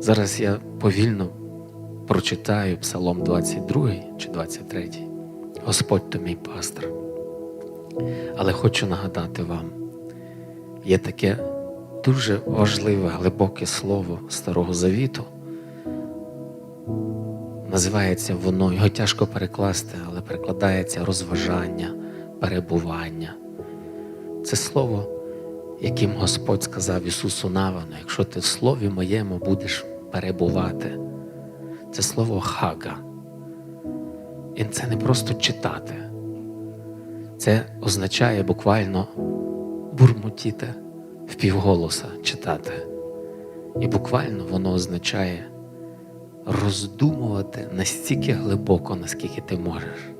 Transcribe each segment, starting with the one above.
Зараз я повільно прочитаю Псалом 22 чи 23. Господь то мій пастор. Але хочу нагадати вам, є таке дуже важливе, глибоке слово Старого Завіту. Називається воно, його тяжко перекласти, але перекладається розважання, перебування. Це слово, яким Господь сказав Ісусу Навану, якщо ти в Слові моєму будеш перебувати. Це слово хага. І це не просто читати. Це означає буквально бурмотіти впівголоса читати. І буквально воно означає роздумувати настільки глибоко, наскільки ти можеш.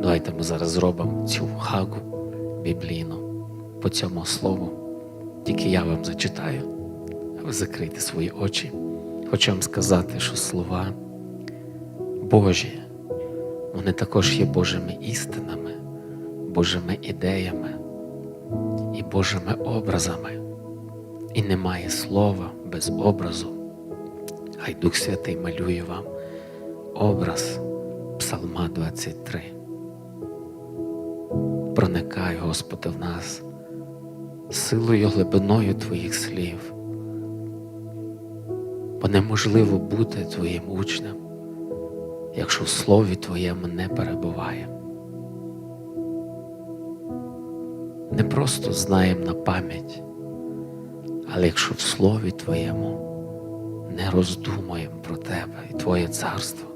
Давайте ми зараз зробимо цю хагу біблійну по цьому слову. Тільки я вам зачитаю, закрийте свої очі. Хочу вам сказати, що слова Божі, вони також є Божими істинами, Божими ідеями і Божими образами. І немає слова без образу. Хай Дух Святий малює вам образ Псалма 23. Проникай, Господи, в нас силою глибиною Твоїх слів, бо неможливо бути Твоїм учнем, якщо в Слові Твоєму не перебуває. Не просто знаємо на пам'ять, але якщо в Слові Твоєму не роздумуємо про Тебе і Твоє царство.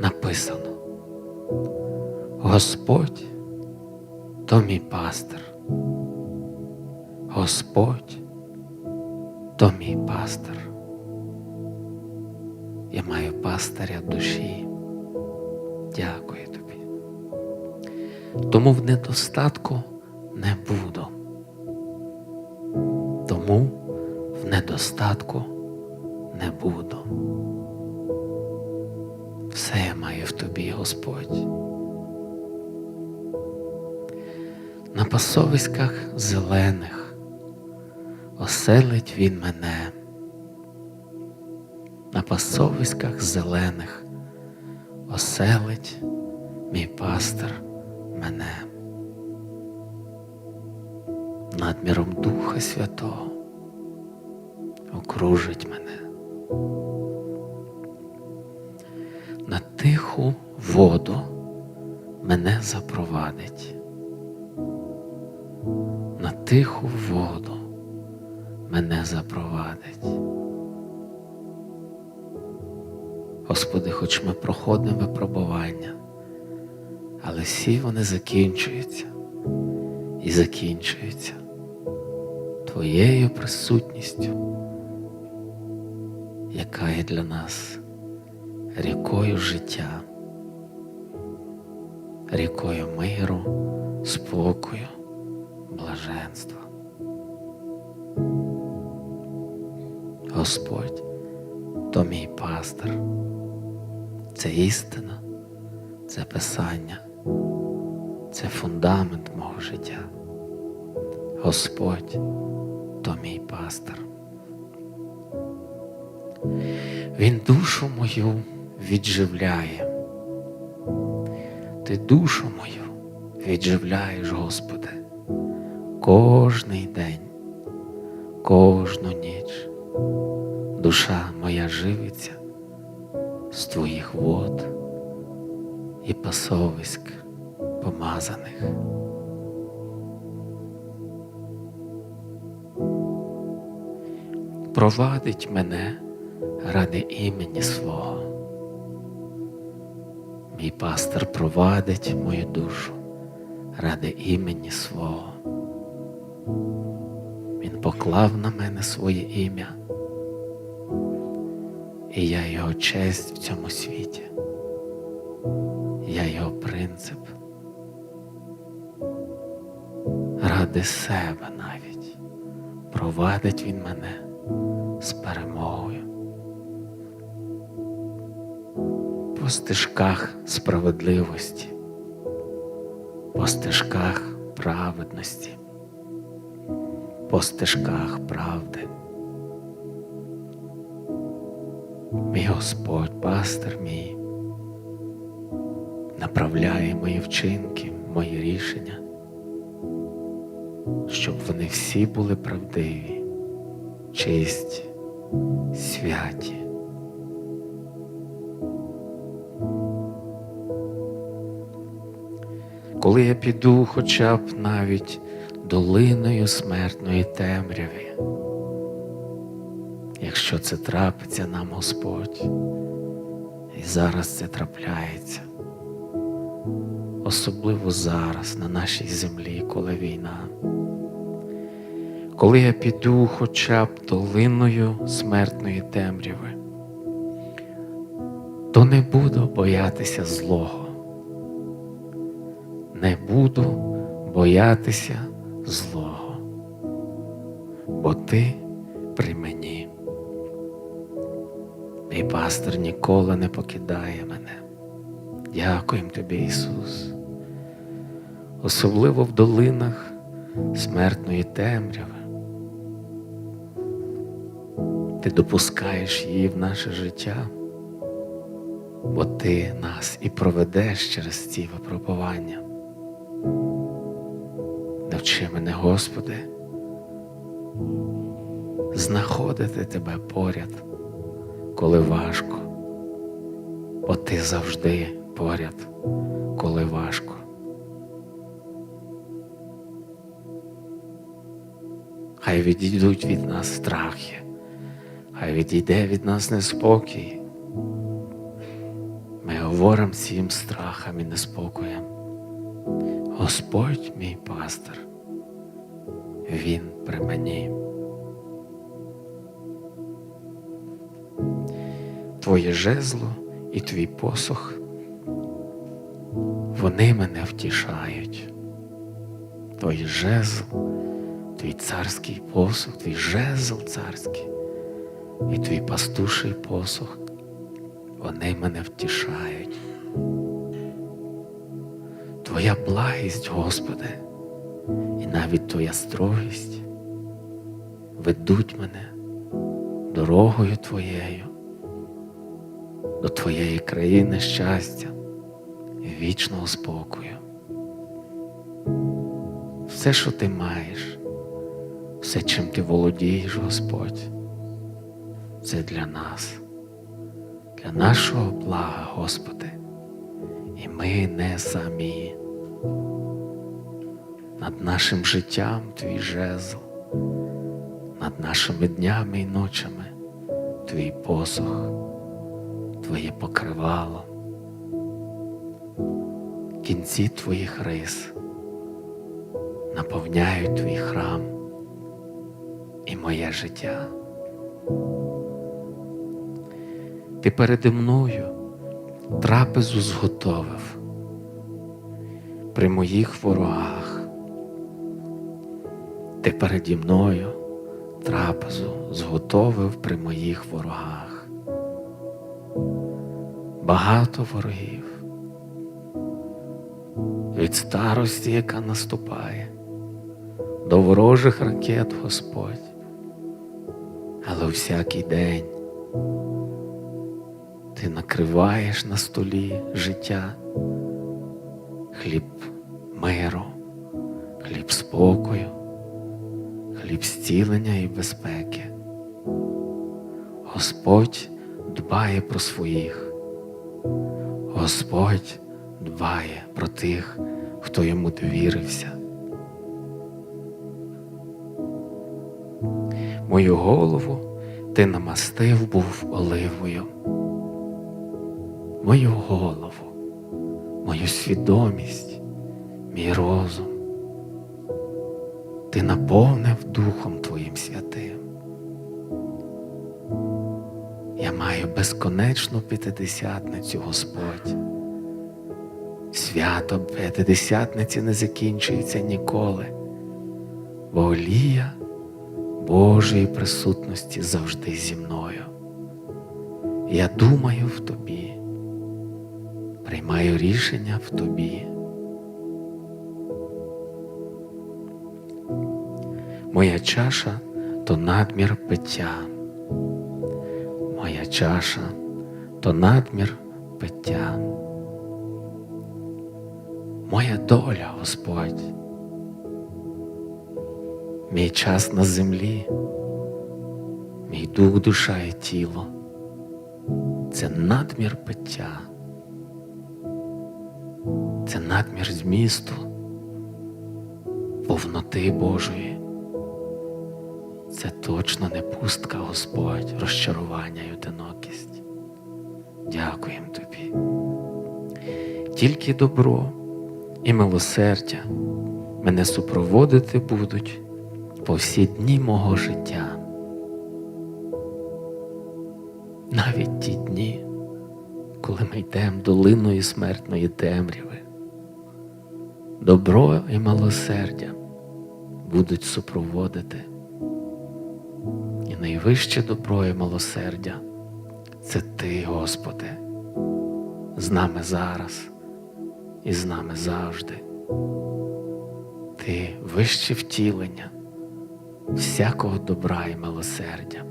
Написано, Господь то мій пастир, Господь то мій пастир. Я маю пастиря душі. Дякую тобі. Тому в недостатку не буду. Тому в недостатку не буду. Все я маю в тобі, Господь. На пасовиськах зелених оселить він мене. На пасовиськах зелених оселить мій пастир мене. Надміром Духа Святого окружить мене. На тиху воду мене запровадить. На тиху воду мене запровадить. Господи, хоч ми проходимо випробування, але всі вони закінчуються і закінчуються Твоєю присутністю, яка є для нас рікою життя, рікою миру, спокою, блаженства. Господь то мій пастир, це істина, це писання, це фундамент мого життя. Господь то мій пастир. Він душу мою відживляє. Ти душу мою відживляєш, Господи, кожний день, кожну ніч. Душа моя живиться з Твоїх вод і пасовиськ помазаних. Провадить мене ради імені свого. Мій пастир провадить мою душу ради імені свого. Він поклав на мене своє ім'я, і я його честь в цьому світі. Я його принцип. Ради себе навіть провадить він мене з перемогою. По стежках справедливості, по стежках праведності. по стежках правди. Мій Господь, пастир мій, направляє мої вчинки, мої рішення, щоб вони всі були правдиві, чисті, святі. Коли я піду хоча б навіть долиною смертної темряви, якщо це трапиться нам Господь, і зараз це трапляється, особливо зараз на нашій землі, коли війна. Коли я піду хоча б долиною смертної темряви, то не буду боятися злого, не буду боятися злого, бо ти Мій пастор ніколи не покидає мене. Дякуємо тобі, Ісус. Особливо в долинах смертної темряви. Ти допускаєш її в наше життя, бо Ти нас і проведеш через ці випробування. Навчи мене, Господи, знаходити Тебе поряд, коли важко, бо Ти завжди поряд, коли важко. Хай відійдуть від нас страхи, хай відійде від нас неспокій. Ми говоримо цим страхам і неспокоєм. Господь мій пастир, Він при мені. Твоє жезло і твій посох, вони мене втішають. Твоє жезл, твій царський посох, твій жезл царський і твій пастуший посох, вони мене втішають. Твоя благість, Господи, і навіть Твоя строгість ведуть мене дорогою Твоєю, до Твоєї країни щастя і вічного спокою. Все, що ти маєш, все, чим ти володієш, Господь, це для нас, для нашого блага, Господи, і ми не самі. Над нашим життям твій жезл, над нашими днями і ночами твій посох, твоє покривало, кінці твоїх рис наповняють твій храм і моє життя. Ти переді мною трапезу зготовив при моїх ворогах. Ти переді мною трапезу зготовив при моїх ворогах. Багато ворогів. Від старості, яка наступає, до ворожих ракет Господь, але всякий день ти накриваєш на столі життя, хліб миру, хліб спокою, хліб зцілення і безпеки. Господь дбає про своїх, Господь дбає про тих, хто йому довірився. Мою голову ти намастив був оливою. Мою голову, мою свідомість, мій розум. Ти наповнив Духом Твоїм святим. Я маю безконечну п'ятидесятницю, Господь. Свято п'ятидесятниці не закінчується ніколи, бо олія Божої присутності завжди зі мною. Я думаю в тобі, приймаю рішення в тобі. Моя чаша то надмір пиття. Чаша то надмір пиття. Моя доля, Господь. Мій час на землі, мій дух, душа і тіло це надмір пиття, це надмір змісту, повноти Божої. Це точно не пустка, Господь, розчарування й одинокість. Дякуємо Тобі. Тільки добро і милосердя мене супроводити будуть по всі дні мого життя. Навіть ті дні, коли ми йдемо долиною смертної темряви, добро і милосердя будуть супроводити. Найвище добро і милосердя це Ти, Господи, з нами зараз і з нами завжди. Ти вище втілення всякого добра і милосердя.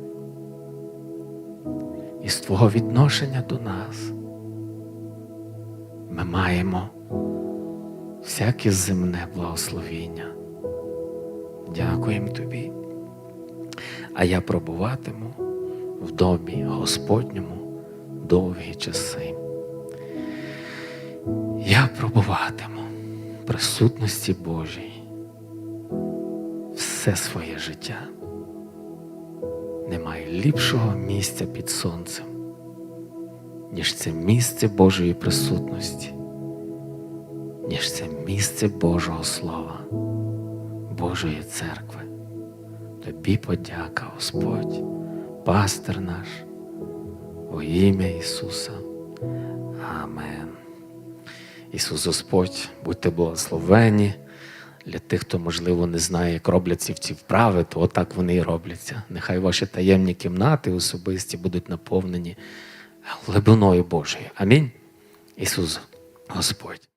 І з Твого відношення до нас ми маємо всяке земне благословіння. Дякуємо Тобі. А я пробуватиму в домі Господньому довгі часи. Я пробуватиму присутності Божій все своє життя. Немає ліпшого місця під сонцем, ніж це місце Божої присутності, ніж це місце Божого Слова, Божої церкви. Тобі подяка, Господь, пастир наш, во ім'я Ісуса. Амен. Ісус Господь, будьте благословені. Для тих, хто, можливо, не знає, як робляться ці вправи, то отак вони і робляться. Нехай ваші таємні кімнати особисті будуть наповнені глибиною Божою. Амінь. Ісус Господь.